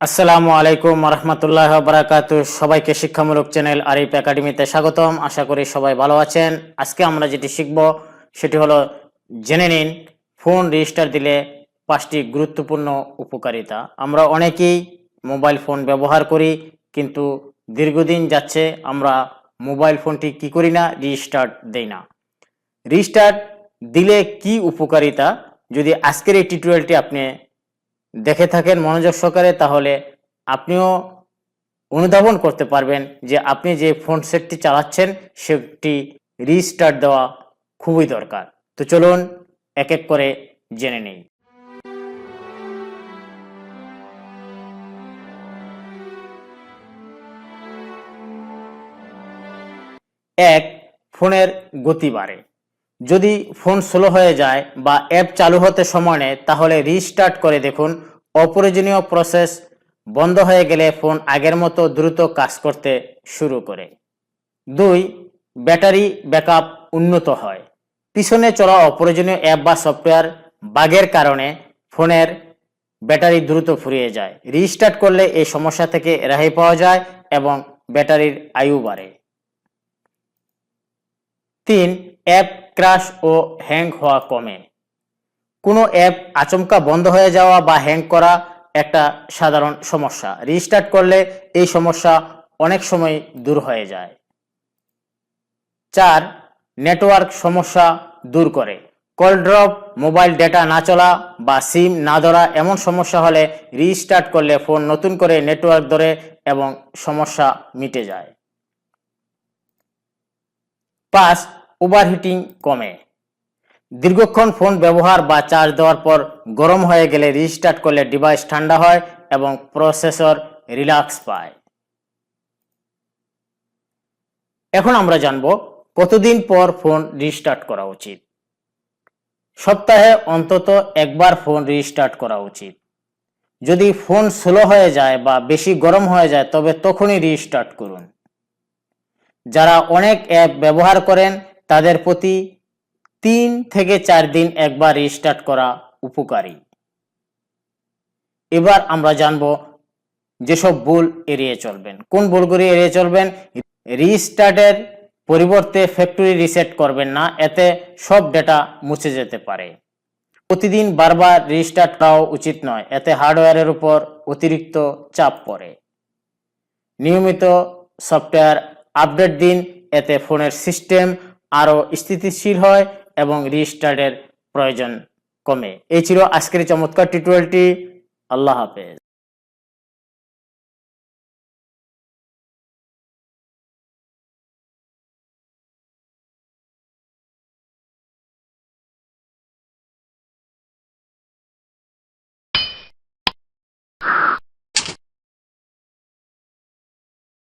আসসালামু আলাইকুম রহমতুল্লাহ বারাকাতু সবাইকে শিক্ষামূলক চ্যানেল আরিফ একাডেমিতে স্বাগতম। আশা করি সবাই ভালো আছেন। আজকে আমরা যেটি শিখব, সেটি হলো জেনে নিন, ফোন রেজিস্টার দিলে পাঁচটি গুরুত্বপূর্ণ উপকারিতা। আমরা অনেকেই মোবাইল ফোন ব্যবহার করি, কিন্তু দীর্ঘদিন যাচ্ছে আমরা মোবাইল ফোনটি কি করি না রিস্টার্ট দেই না। রিস্টার্ট দিলে কি উপকারিতা? যদি আজকের এই টিউটোরিয়ালটি আপনি দেখে থাকেন, মনোযোগ সহকারে, তাহলে আপনিও অনুধাবন করতে পারবেন যে আপনি যে ফোন সেটটি চালাচ্ছেন, সেটি রিস্টার্ট দেওয়া খুবই দরকার। তো চলুন, এক এক করে জেনে নেই। এক, ফোনের গতি বাড়ে। যদি ফোন স্লো হয়ে যায় বা অ্যাপ চালু হতে সময় নেয়, তাহলে রিস্টার্ট করে দেখুন। অপ্রয়োজনীয় প্রসেস বন্ধ হয়ে গেলে ফোন আগের মতো দ্রুত কাজ করতে শুরু করে। দুই, ব্যাটারি ব্যাকআপ উন্নত হয়। পিছনে চলা অপ্রয়োজনীয় অ্যাপ বা সফটওয়্যার বাগের কারণে ফোনের ব্যাটারি দ্রুত ফুরিয়ে যায়। রিস্টার্ট করলে এই সমস্যা থেকে রেহাই পাওয়া যায় এবং ব্যাটারির আয়ু বাড়ে। তিন অ্যাপ ক্রাশ ও হ্যাং হওয়া কমে। কোনো অ্যাপ আচমকা বন্ধ হয়ে যাওয়া বা হ্যাং করা একটা সাধারণ সমস্যা। রিস্টার্ট করলে এই সমস্যা অনেক সময় দূর হয়ে যায়। চার, নেটওয়ার্ক সমস্যা দূর করে। কল ড্রপ, মোবাইল ডেটা না চলা বা সিম না ধরা এমন সমস্যা হলে রিস্টার্ট করলে ফোন নতুন করে নেটওয়ার্ক ধরে এবং সমস্যা মিটে যায়। পাঁচ ওভারহিটিং কমে। দীর্ঘক্ষণ ফোন ব্যবহার বা চার্জ দেওয়ার পর গরম হয়ে গেলে রিস্টার্ট করলে ডিভাইস ঠান্ডা হয় এবং প্রসেসর রিল্যাক্স পায়। এখন আমরা জানব কতদিন পর ফোন রিস্টার্ট করা উচিত। সপ্তাহে অন্তত একবার ফোন রিস্টার্ট করা উচিত। যদি ফোন স্লো হয়ে যায় বা বেশি গরম হয়ে যায়, তবে তখনই রিস্টার্ট করুন। যারা অনেক অ্যাপ ব্যবহার করেন তাদের প্রতি তিন থেকে চার দিন একবার রিস্টার্ট করা উপকারী। এবার আমরা জানব যেসব ভুল এড়িয়ে চলবেন। কোন ভুলগুলি এড়িয়ে চলবেন? রিস্টার্টের পরিবর্তে ফ্যাক্টরি রিসেট করবেন না, এতে সব ডেটা মুছে যেতে পারে। প্রতিদিন বারবার রিস্টার্ট করাও উচিত নয়, এতে হার্ডওয়্যারের উপর অতিরিক্ত চাপ পড়ে। নিয়মিত সফটওয়্যার আপডেট দিন, এতে ফোনের সিস্টেম আরও স্থিতিশীল হয় এবং রিস্টার্টের প্রয়োজন কমে। এই ছিল আজকের চমৎকার টিউটোরিয়ালটি। আল্লাহ হাফেজ।